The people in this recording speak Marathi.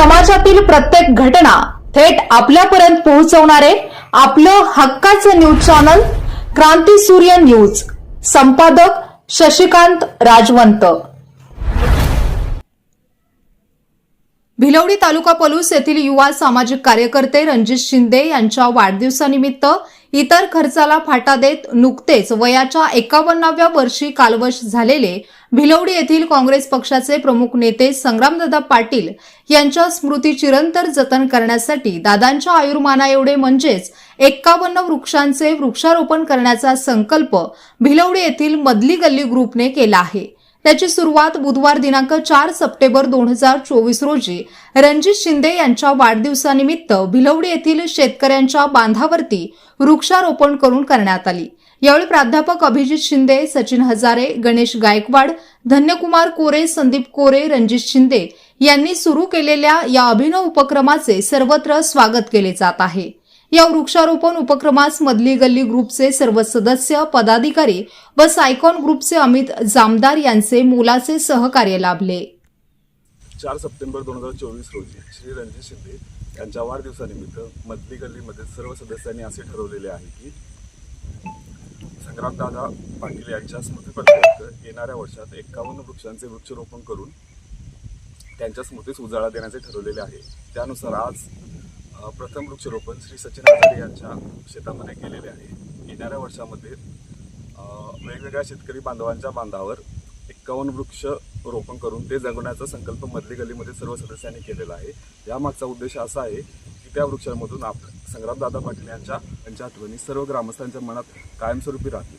समाजातील प्रत्येक घटना थेट आपल्यापर्यंत पोहोचवणारे आपलं हक्काचं न्यूज चॅनल क्रांती सूर्य न्यूज. संपादक शशिकांत राजवंत. भिलवडी तालुका पलूस येथील युवा सामाजिक कार्यकर्ते रणजित शिंदे यांच्या वाढदिवसानिमित्त इतर खर्चाला फाटा देत नुकतेच वयाच्या एकावन्नाव्या वर्षी कालवश झालेले भिलवडी येथील काँग्रेस पक्षाचे प्रमुख नेते संग्रामदादा पाटील यांच्या स्मृती चिरंतर जतन करण्यासाठी दादांच्या आयुर्माना एवढे म्हणजेच एक्कावन्न वृक्षांचे वृक्षारोपण करण्याचा संकल्प भिलवडी येथील मधली गल्ली ग्रुपने केला आहे. त्याची सुरुवात बुधवार दिनांक चार सप्टेंबर दोन हजार चोवीस रोजी रणजित शिंदे यांच्या वाढदिवसानिमित्त भिलवडी येथील शेतकऱ्यांच्या बांधावरती वृक्षारोपण करून करण्यात आली. यावेळी प्राध्यापक अभिजित शिंदे सचिन हजारे गणेश गायकवाड धन्यकुमार कोरे संदीप कोरे रणजित शिंदे यांनी सुरू केलेल्या या अभिनव उपक्रमाचे सर्वत्र स्वागत केले जात आहे. या वृक्षारोपण उपक्रमास मधली गल्ली ग्रुपचे सर्व सदस्य पदाधिकारी व सायकॉन ग्रुपचे अमित जामदार यांचे मोलाचे सहकार्य लाभले. चार सप्टेंबर दोन हजार चोवीस रोजी श्री रणजित शिंदे यांच्या वाढदिवसानिमित्त मधली गल्लीमध्ये सर्व सदस्यांनी असे ठरवलेले आहे की संग्रामदादा पाटील यांच्या स्मृतीपर्यंत येणाऱ्या वर्षात एक्कावन्न वृक्षांचे वृक्षारोपण करून त्यांच्या स्मृतीस उजाळा देण्याचे ठरवलेले आहे. त्यानुसार आज प्रथम वृक्षारोपण श्री सचिन आचार्य यांच्या शेतामध्ये केलेले आहे. येणाऱ्या वर्षामध्ये वेगवेगळ्या शेतकरी बांधवांच्या बांधावर एक्कावन्न वृक्ष रोपण करून ते जगवण्याचा संकल्प मधली गल्लीमध्ये सर्व सदस्यांनी केलेला आहे. यामागचा उद्देश असा आहे की त्या वृक्षांमधून आप संग्रामदादा पाटील यांच्या यांच्या आठवणी सर्व ग्रामस्थांच्या मनात कायमस्वरूपी राहतील.